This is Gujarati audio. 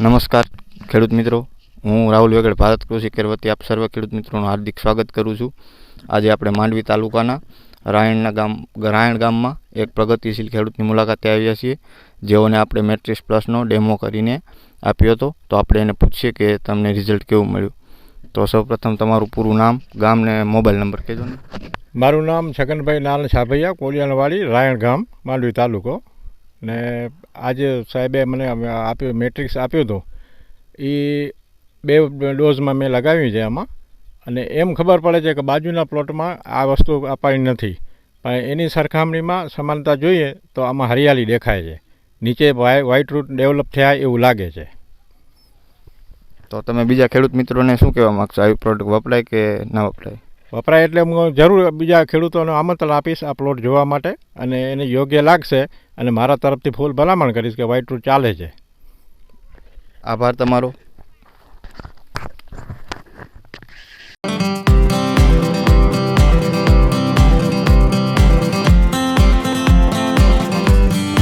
નમસ્કાર, ખેડૂત મિત્રો. હું રાહુલ વેગડ, ભારત કૃષિ કેર વતી આપ સર્વ ખેડૂત મિત્રોનું હાર્દિક સ્વાગત કરું છું. આજે આપણે માંડવી તાલુકાના રાયણના ગામ, રાયણ ગામમાં એક પ્રગતિશીલ ખેડૂતની મુલાકાતે આવ્યા છીએ, જેઓને આપણે મેટ્રિક્સ પ્લસનો ડેમો કરીને આપ્યો હતો. તો આપણે એને પૂછીએ કે તમને રિઝલ્ટ કેવું મળ્યું? તો સૌપ્રથમ તમારું પૂરું નામ, ગામ ને મોબાઈલ નંબર કહેજો ને. મારું નામ છગનભાઈ નાલ છાભૈયા કોલિયાણવાડી રાયણ ગામ, માંડવી તાલુકો. ને આજે સાહેબે મને આપ્યું, મેટ્રિક્સ આપ્યું હતું. એ બે ડોઝમાં મેં લગાવ્યું છે આમાં. અને એમ ખબર પડે છે કે બાજુના પ્લોટમાં આ વસ્તુ અપાઈ નથી. પણ એની સરખામણીમાં સમાનતા જોઈએ તો આમાં હરિયાળી દેખાય છે. નીચે વ્હાઇટ રૂટ ડેવલપ થયા એવું લાગે છે. તો તમે બીજા ખેડૂત મિત્રોને શું કહેવા માગશો? આવી પ્રોડક્ટ વપરાય કે ના વપરાય? વપરાય એટલે હું જરૂર બીજા ખેડૂતોને આમંત્રણ આપીશ આ પ્લોટ જોવા માટે અને એને યોગ્ય લાગશે અને મારા તરફથી ફૂલ ભલામણ કરીશ કે વાઇટ રૂટ ચાલે છે. આભાર તમારો.